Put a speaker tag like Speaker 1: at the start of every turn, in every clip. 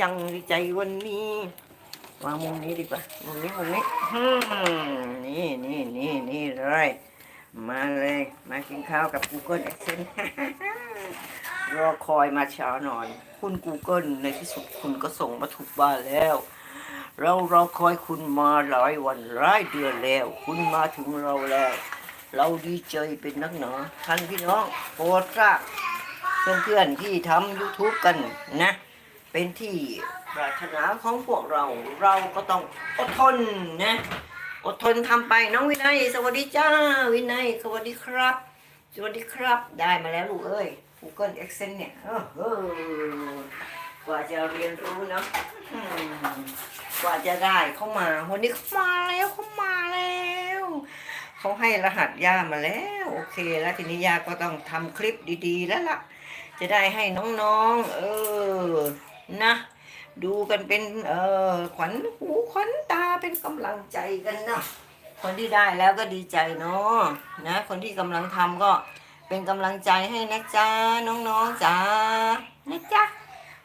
Speaker 1: จังดีใจวันนี้วางมุมนี้ดีกว่ามุมนี้มุมนี้อืมนี่นี่นี่นี่เลยมาเลยมากินข้าวกับ Google Accent รอคอยมาเช้าหน่อย คุณ Google ในที่สุดคุณก็ส่งมาถูกบ้านแล้ว เรารอคอยคุณมาหลายวันหลายเดือนแล้ว คุณมาถึงเราแล้ว เราดีใจเป็นนักหนาท่านพี่น้องโปรดทราบเพื่อนๆที่ทำ YouTube กันนะ เป็นที่ปรารถนาของพวกเราเราก็ต้องอดทนนะอดทนทำไปน้องวินัย สวัสดีจ้าวินัย สวัสดีครับ สวัสดีครับ ได้มาแล้วลูกเอ้ย Google Accent เนี่ยเออเออกว่าจะเรียนรู้เนาะกว่าจะได้เข้ามาวันนี้เขามาแล้วเขามาแล้วเขาให้รหัสย่ามาแล้ว โอเค แล้วทีนี้ย่าก็ต้องทำคลิปดีๆแล้วล่ะ จะได้ให้น้องๆ เออ นะ ดูกันเป็นเออขวัญหูขวัญตาเป็นกำลังใจกันนะคนที่ได้แล้วก็ดีใจเนาะนะ คนที่กำลังทำก็เป็นกำลังใจให้นะจ๊ะน้องๆจ๋านะจ๊ะ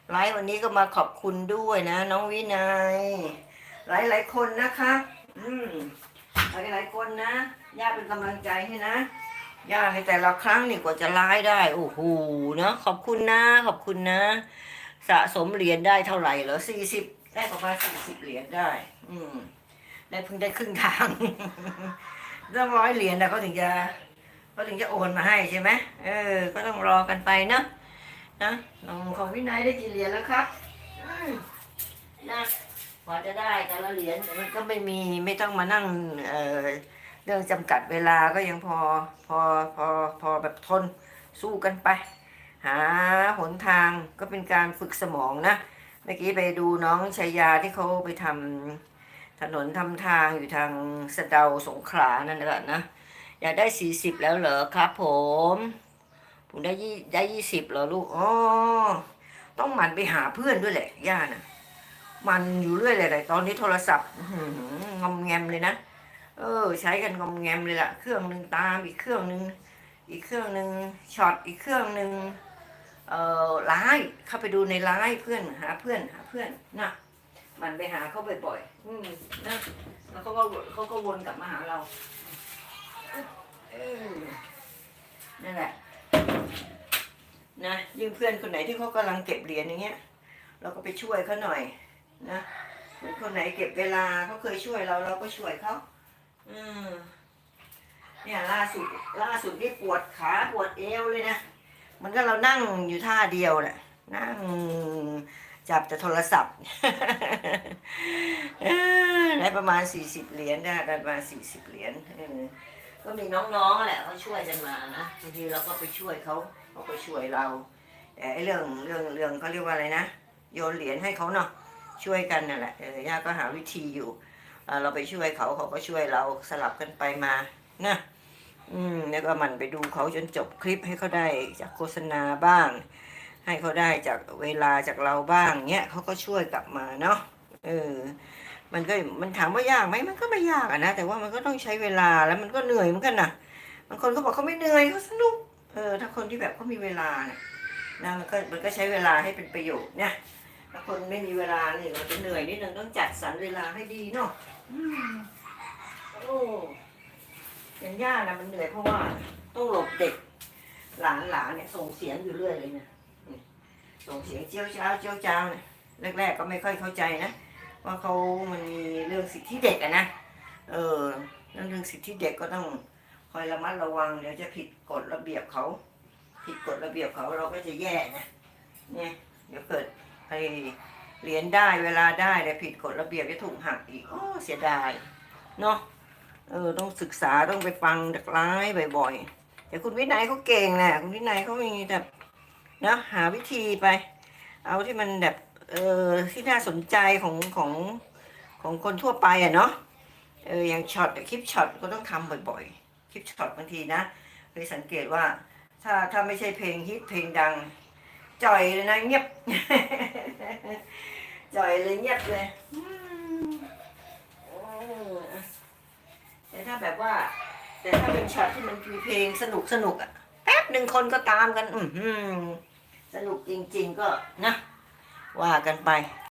Speaker 1: ไลฟ์วันนี้ก็มาขอบคุณด้วยนะ น้องวินัย หลายๆคนนะคะ อืมหลายๆคนนะย่าเป็นกำลังใจให้นะย่าในแต่ละครั้งนี่กว่าจะไลฟ์ได้โอ้โหเนาะขอบคุณนะ ขอบคุณนะ สะสมเหรียญได้เท่าไหร่เหรอสี่สิบได้ประมาณสี่สิบเหรียญได้ อืมได้เพิ่งได้ครึ่งทางต้องร้อยเหรียญนะเขาถึงจะเขาถึงจะโอนมาให้ใช่ไหมเออ ก็ต้องรอกันไปเนอะนะน้องของวินัยได้กี่เหรียญแล้วครับนะกว่าจะได้แต่ละเหรียญแต่มันก็ไม่มีไม่ต้องมานั่งเออเรื่องจำกัดเวลาก็ยังพอพอพอพอแบบทนสู้กันไป หาหนทางก็เป็นการฝึกสมองนะ เมื่อกี้ไปดูน้องชายาที่เขาไปทำถนนทำทางอยู่ทางสะเดาสงขลานั่นแหละนะ อยากได้สี่สิบแล้วเหรอครับผมผมได้ยี่ได้ยี่สิบเหรอลูกอ๋อต้องหมันไปหาเพื่อนด้วยแหละ ย่านะมันอยู่เรื่อยเลยแต่ตอนนี้โทรศัพท์หงอมแงมเลยนะ เออ ใช้กันงอมแงมเลยล่ะ เครื่องหนึ่งตามอีกเครื่องหนึ่งอีกเครื่องหนึ่งช็อตอีกเครื่องหนึ่ง เอ่อไลน์เข้าไปดูในไลน์เพื่อนหาเพื่อนหาเพื่อนนะมันไปหาเขาบ่อยๆอืมนะแล้วเขาก็เขาก็วนกลับมาหาเราเออนั่นแหละนะยิ่งเพื่อนคนไหนที่เขากำลังเก็บเหรียญอย่างเงี้ย เราก็ไปช่วยเขาหน่อยนะหมือคนไหนเก็บเวลาเขาเคยช่วยเราเราก็ช่วยเขาอืมเนี่ยล่าสุดล่าสุดนี่ปวดขาปวดเอวเลยนะ มันก็เรานั่งอยู่ท่าเดียวแหละนั่งจับแต่โทรศัพท์ได้ประมาณสี่สิบเหรียญได้ประมาณสี่สิบเหรียญก็มีน้องๆแหละเขาช่วยกันมานะบางทีเราก็ไปช่วยเขาเขาก็ช่วยเราแต่ไอ้เรื่องเรื่องเรื่องเขาเรียกว่าอะไรนะโยนเหรียญให้เขาเนาะช่วยกันนั่นแหละเออย่าก็หาวิธีอยู่เราไปช่วยเขาเขาก็ช่วยเราสลับกันไปมานะ อืมแล้วก็มันไปดูเขาจนจบคลิปให้เขาได้จากโฆษณาบ้าง ให้เขาได้จากเวลาจากเราบ้างเนี้ยเขาก็ช่วยกลับมาเนาะเออ มันก็มันถามว่ายากไหมมันก็ไม่ยากอะนะแต่ว่ามันก็ต้องใช้เวลาแล้วมันก็เหนื่อยเหมือนกันนะบางคนเขาบอกเขาไม่เหนื่อยเขาสนุกเออ ถ้าคนที่แบบเขามีเวลาเนี่ยนะมันก็มันก็ใช้เวลาให้เป็นประโยชน์เนี่ยถ้าคนไม่มีเวลาเนี่ยมันจะเหนื่อยนิดนึงต้องจัดสรรเวลาให้ดีเนาะโอ้ อย่างย่านะมันเหนื่อยเพราะว่าต้องหลบเด็ก หลานหลานเนี่ยส่งเสียงอยู่เรื่อยเลยเนะนี่ส่งเสียงเจียวจ้าเจียวจ้าเนี่ยแรกๆก็ไม่ค่อยเข้าใจนะว่าเขามันมีเรื่องสิทธิเด็กอะนะเออเรื่องเรื่องสิทธิเด็กก็ต้องคอยระมัดระวังเดี๋ยวจะผิดกฎระเบียบเขาผิดกฎระเบียบเขาเราก็จะแย่นะเนี่ยเดี๋ยวเกิดไปเรียนได้เวลาได้แต่ผิดกฎระเบียบจะถูกหักอีกโอ้เสียดายเนาะ เออต้องศึกษาต้องไปฟังจากไลฟ์บ่อยๆแต่คุณวินัยเขาเก่งแหละคุณวินัยเขามีแบบนะหาวิธีไป เอาที่มันแบบเออที่น่าสนใจของของของคนทั่วไปอะเนาะเอออย่างช็อตคลิปช็อตก็ต้องทำบ่อยๆ คลิปช็อตบางทีนะเคยสังเกตว่า ถ้าถ้าไม่ใช่เพลงฮิตเพลงดัง จ่อยเลยนะเงียบ จ่อยเลยเงียบเลย แต่ถ้าแบบว่า แต่ถ้าเป็นช็อตที่มันมีเพลงสนุกสนุกอะแป๊บหนึ่งคนก็ตามกัน อืมสนุกจริง ๆ ก็นะ ว่ากันไป